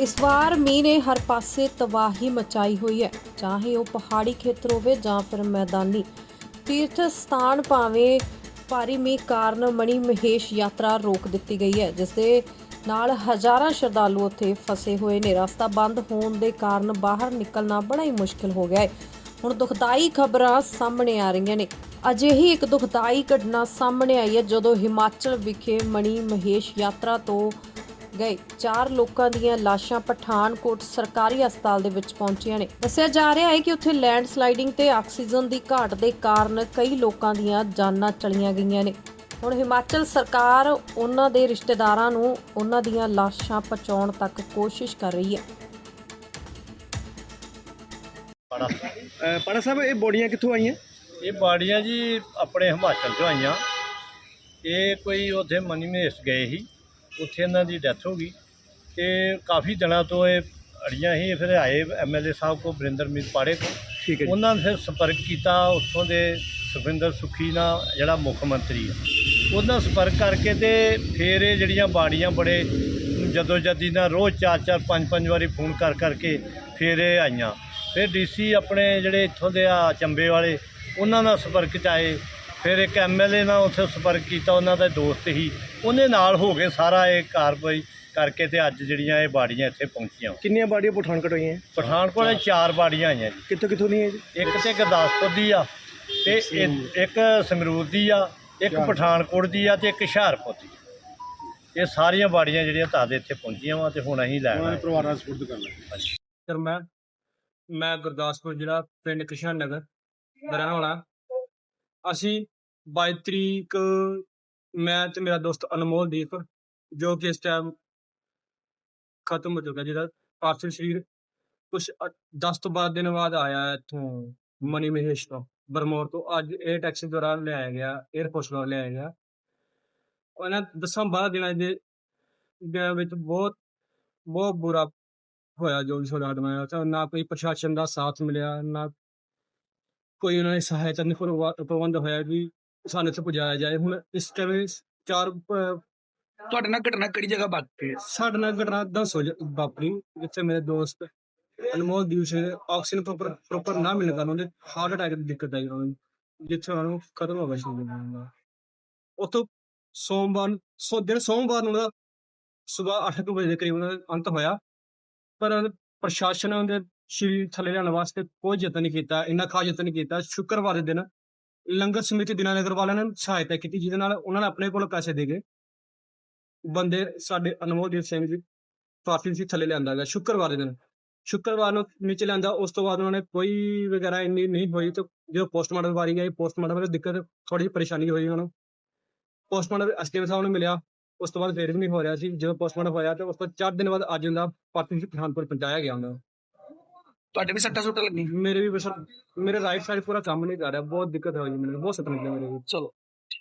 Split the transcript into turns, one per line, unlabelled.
ਇਸ ਵਾਰ ਮੀਂਹ ਨੇ ਹਰ ਪਾਸੇ ਤਬਾਹੀ ਮਚਾਈ ਹੋਈ ਹੈ। ਚਾਹੇ ਉਹ ਪਹਾੜੀ ਖੇਤਰ ਹੋਵੇ ਜਾਂ ਫਿਰ ਮੈਦਾਨੀ ਤੀਰਥ ਸਥਾਨ ਭਾਵੇਂ ਭਾਰੀ ਮੀਂਹ ਕਾਰਨ ਮਣੀ ਮਹੇਸ਼ ਯਾਤਰਾ ਰੋਕ ਦਿੱਤੀ ਗਈ ਹੈ, ਜਿਸ ਦੇ ਨਾਲ ਹਜ਼ਾਰਾਂ ਸ਼ਰਧਾਲੂ ਉੱਥੇ ਫਸੇ ਹੋਏ ਨੇ। ਰਸਤਾ ਬੰਦ ਹੋਣ ਦੇ ਕਾਰਨ ਬਾਹਰ ਨਿਕਲਣਾ ਬੜਾ ਹੀ ਮੁਸ਼ਕਲ ਹੋ ਗਿਆ ਹੈ। ਹੁਣ ਦੁਖਦਾਈ ਖਬਰਾਂ ਸਾਹਮਣੇ ਆ ਰਹੀਆਂ ਨੇ। ਅਜਿਹੀ ਇੱਕ ਦੁਖਦਾਈ ਘਟਨਾ ਸਾਹਮਣੇ ਆਈ ਹੈ ਜਦੋਂ ਹਿਮਾਚਲ ਵਿਖੇ ਮਣੀ ਮਹੇਸ਼ ਯਾਤਰਾ ਤੋਂ ਗਏ। ਚਾਰ ਲੋਕਾਂ ਦੀਆਂ ਲਾਸ਼ਾਂ ਪਠਾਨਕੋਟ ਸਰਕਾਰੀ ਹਸਪਤਾਲ ਦੇ ਵਿੱਚ ਪਹੁੰਚੀਆਂ ਨੇ। ਦੱਸਿਆ ਜਾ ਰਿਹਾ ਹੈ ਕਿ ਉੱਥੇ ਲੈਂਡ ਸਲਾਈਡਿੰਗ ਤੇ ਆਕਸੀਜਨ ਦੀ ਘਾਟ ਦੇ ਕਾਰਨ ਕਈ ਲੋਕਾਂ ਦੀਆਂ ਜਾਨਾਂ ਚਲੀਆਂ ਗਈਆਂ ਨੇ। ਹੁਣ ਹਿਮਾਚਲ ਸਰਕਾਰ ਉਹਨਾਂ ਦੇ ਰਿਸ਼ਤੇਦਾਰਾਂ ਨੂੰ ਉਹਨਾਂ ਦੀਆਂ ਲਾਸ਼ਾਂ ਪਹੁੰਚਾਉਣ ਤੱਕ ਕੋਸ਼ਿਸ਼ ਕਰ ਰਹੀ ਹੈ।
ਪਾੜਾ।
ਸਾਹਿਬ ਇਹ ਬੋਡੀਆਂ ਕਿੱਥੋਂ ਆਈਆਂ?
ਇਹ ਬਾੜੀਆਂ ਜੀ ਆਪਣੇ ਹਿਮਾਚਲ ਤੋਂ ਆਈਆਂ। ਇਹ ਕੋਈ ਉੱਥੇ ਮਨੀ ਮਹੇਸ਼ ਗਏ ਸੀ। ਉੱਥੇ ਇਹਨਾਂ ਦੀ ਡੈਥ ਹੋ ਗਈ ਤੇ ਕਾਫੀ ਦਿਨਾਂ ਤੋਂ ਇਹ ਅੜੀਆਂ ਸੀ ਫਿਰ ਆਏ ਐਮਐਲਏ ਸਾਹਿਬ ਕੋ ਬਰਿੰਦਰ ਮੀਤ ਪਾੜੇ ਕੋ
ਠੀਕ ਹੈ ਜੀ।
ਉਹਨਾਂ ਨੇ ਫਿਰ ਸੰਪਰਕ ਕੀਤਾ ਉੱਥੋਂ ਦੇ ਸੁਖਵਿੰਦਰ ਸੁਖੀ ਨਾਲ ਜਿਹੜਾ ਮੁੱਖ ਮੰਤਰੀ ਆ। ਉਹਨਾਂ ਸੰਪਰਕ ਕਰਕੇ ਤੇ ਫਿਰ ਇਹ ਜਿਹੜੀਆਂ ਬਾੜੀਆਂ ਬੜੇ ਜਦੋਂ ਜਦੀ ਨਾਲ ਰੋਜ਼ ਚਾਰ ਚਾਰ ਪੰਜ ਪੰਜ ਵਾਰੀ ਫੋਨ ਕਰ ਕਰਕੇ ਫਿਰ ਇਹ ਆਈਆਂ। ਫਿਰ ਡੀਸੀ ਆਪਣੇ ਜਿਹੜੇ ਇੱਥੋਂ ਦੇ ਆ ਚੰਬੇ ਵਾਲੇ ਉਹਨਾਂ ਨਾਲ ਸੰਪਰਕ ਚ ਆਏ। ਫਿਰ ਇੱਕ ਐਮਐਲਏ ਨਾਲ ਉੱਥੇ ਸੰਪਰਕ ਕੀਤਾ ਉਹਨਾਂ ਦਾ ਦੋਸਤ ਹੀ। ਉਹਨੇ ਨਾਲ ਹੋ ਕੇ ਸਾਰਾ ਇਹ ਕਾਰਵਾਈ ਕਰਕੇ ਤੇ ਅੱਜ ਜਿਹੜੀਆਂ ਇਹ ਬਾੜੀਆਂ ਇੱਥੇ ਪਹੁੰਚੀਆਂ।
ਕਿੰਨੀਆਂ ਬਾਡੀਆਂ ਪਠਾਨਕੋਟ ਹੋਈਆਂ?
ਪਠਾਨਕੋਟ ਦੇ ਚਾਰ ਬਾੜੀਆਂ ਆਈਆਂ ਜੀ।
ਕਿੱਥੋਂ ਕਿੱਥੋਂ ਦੀਆਂ ਜੀ?
ਇੱਕ ਤੇ ਗੁਰਦਾਸਪੁਰ ਦੀ ਆ ਤੇ ਇੱਕ- ਇੱਕ ਸੰਗਰੂਰ ਦੀ ਆ ਇੱਕ ਪਠਾਨਕੋਟ ਦੀ ਆ ਤੇ ਇੱਕ ਹੁਸ਼ਿਆਰਪੁਰ ਦੀ। ਆ। ਇਹ ਸਾਰੀਆਂ ਬਾੜੀਆਂ ਜਿਹੜੀਆਂ ਤਾਦੇ ਇੱਥੇ ਪਹੁੰਚੀਆਂ ਵਾ ਤੇ ਹੁਣ ਅਸੀਂ ਲੈਣ ਆਏ।
ਪਰਿਵਾਰਾਂ ਨੂੰ ਸਪੁਰਦ ਕਰਨਾ
ਸਰ ਮੈਂ ਮੈਂ ਗੁਰਦਾਸਪੁਰ ਜ਼ਿਲ੍ਹਾ ਪਿੰਡ ਕਿਸ਼ਨ ਨਗਰ ਦਾ ਰਹਿਣ ਵਾਲਾ। ਅਸੀਂ 22 ਤਰੀਕ, ਮੈਂ ਤੇ ਮੇਰਾ ਦੋਸਤ ਅਨਮੋਲ ਦੀਪ, ਜੋ ਕਿ ਇਸ ਟਾਈਮ ਖਤਮ ਹੋ ਚੁੱਕਾ ਜਿਹਦਾ ਪਾਰਥਿਵ ਸਰੀਰ। ਕੁਝ 10 ਤੋਂ 12 ਦਿਨ ਬਾਅਦ ਆਇਆ ਇੱਥੋਂ ਮਨੀ ਮਹੇਸ਼ ਤੋਂ, ਬਰਮੋਰ ਤੋਂ। ਅੱਜ ਇਹ ਟੈਕਸੀ ਦੌਰਾਨ ਲਿਆਇਆ ਗਿਆ 에ਅਰਪੋਰਟ ਤੋਂ ਲਿਆਇਆ ਗਿਆ। ਉਹਨਾਂ ਦਸਾਂ 12 ਦਿਨਾਂ ਦੇ ਦੇ ਵਿੱਚ ਬਹੁਤ ਬਹੁਤ ਬੁਰਾ ਹੋਇਆ ਜੋ ਵੀ ਸਾਡਾ ਆਦਮਾ ਤਾਂ ਨਾ ਕੋਈ ਪ੍ਰਸ਼ਾਸਨ ਦਾ ਸਾਥ ਮਿਲਿਆ, ਨਾ ਕੋਈ ਉਹਨਾਂ ਦੀ ਸਹਾਇਤਾ ਨਹੀਂ ਪ੍ਰਵਾ- ਪ੍ਰਬੰਧ ਹੋਇਆ ਵੀ ਸਾਨੂੰ ਇੱਥੇ ਪਹੁੰਚਾਇਆ ਜਾਏ। ਹੁਣ ਇਸ ਟਾਈਮ ਚਾਰ
ਤੁਹਾਡੇ ਨਾਲ ਘਟਨਾ ਕਿਹੜੀ ਜਗ੍ਹਾ ਵਾਪਰੀ? ਹੈ
ਸਾਡੇ ਨਾਲ ਘਟਨਾ ਦੱਸੋ ਵਾਪਰੀ ਜਿੱਥੇ ਮੇਰੇ ਦੋਸਤ Anmol Deep Singh oxygen proper proper ਨਾ ਮਿਲਣ ਕਾਰਨ ਉਹਦੇ ਹਾਰਟ ਅਟੈਕ ਦੀ ਦਿੱਕਤ ਆਈ ਉਹਨਾਂ ਨੂੰ ਜਿੱਥੇ ਉਹਨਾਂ ਨੂੰ ਖਤਮ ਹੋ ਗਿਆ ਸੀ। ਉਤੋਂ ਸੋਮਵਾਰ ਸੋ ਦਿਨ ਸੋਮਵਾਰ ਨੂੰ ਉਹਦਾ ਸਵੇਰ 8 ਵਜੇ ਦੇ ਕਰੀਬ ਉਹਨਾਂ ਦਾ ਅੰਤ ਹੋਇਆ। ਪਰ ਪ੍ਰਸ਼ਾਸਨ ਨੇ ਸ਼੍ਰੀ ਥੱਲੇ ਲਿਆਉਣ ਵਾਸਤੇ ਕੋਈ ਯਤਨ ਨਹੀਂ ਕੀਤਾ, ਇੰਨਾ ਖਾਸ ਯਤਨ ਨਹੀਂ ਕੀਤਾ। ਸ਼ੁੱਕਰਵਾਰ ਦੇ ਦਿਨ ਲੰਗਰ ਸਮਿਤੀ ਦਿਨਾਨਗਰ ਵਾਲਿਆਂ ਨੇ ਸਹਾਇਤਾ ਕੀਤੀ, ਜਿਹਦੇ ਨਾਲ ਉਹਨਾਂ ਨੇ ਆਪਣੇ ਕੋਲ ਪੈਸੇ ਦੇ ਕੇ ਬੰਦੇ ਸਾਡੇ ਅਨਮੋਲਦੀਪ ਸਿੰਘ ਜੀ ਪਾਰਟੀ ਸੀ ਥੱਲੇ ਲਿਆਂਦਾ ਗਿਆ ਸ਼ੁੱਕਰਵਾਰ ਦੇ ਦਿਨ। ਸ਼ੁੱਕਰਵਾਰ ਨੂੰ ਨੀਚੇ ਲਿਆਂਦਾ, ਉਸ ਤੋਂ ਬਾਅਦ ਉਹਨਾਂ ਨੇ ਕੋਈ ਵਗੈਰਾ ਇੰਨੀ ਨਹੀਂ ਹੋਈ ਤੇ ਜਦੋਂ ਪੋਸਟਮਾਰਟਮ ਵਾਰੀ ਗਈ ਪੋਸਟਮਾਰਟਮ ਵਿੱਚ ਦਿੱਕਤ ਥੋੜੀ ਜਿਹੀ ਪਰੇਸ਼ਾਨੀ ਹੋਈ ਉਹਨਾਂ ਨੂੰ। ਪੋਸਟਮਾਰਟਮ ਐਸਟੀਐਮ ਸਾਹਿਬ ਨੂੰ ਮਿਲਿਆ, ਉਸ ਤੋਂ ਬਾਅਦ ਫੇਰ ਵੀ ਨਹੀਂ ਹੋ ਰਿਹਾ ਸੀ। ਜਦੋਂ ਪੋਸਟਮਾਰਟਮ ਹੋਇਆ ਤੇ ਉਸ ਤੋਂ 4 ਦਿਨ ਬਾਅਦ ਅੱਜ ਉਹਨਾਂ ਦਾ ਪਾਰਟੀ ਸੀ ਪਠਾਨਕੋਟ ਪਹੁੰਚਾਇਆ ਗਿਆ ਉਹਨਾਂ ਨੂੰ।
ਤੁਹਾਡੇ ਵੀ ਸੱਟਾ ਸੁੱਟਾਂ ਲੱਗੀ
ਮੇਰੇ ਵੀ ਬਸ ਮੇਰੇ ਰਾਈਟ ਸਾਈਡ ਪੂਰਾ ਕੰਮ ਨਹੀਂ ਕਰ ਰਿਹਾ ਬਹੁਤ ਦਿੱਕਤ ਹੋਈ ਮੈਨੂੰ ਬਹੁਤ ਸਤਨ ਲੱਗਿਆ ਮੇਰੇ ਵੀ।
ਚਲੋ।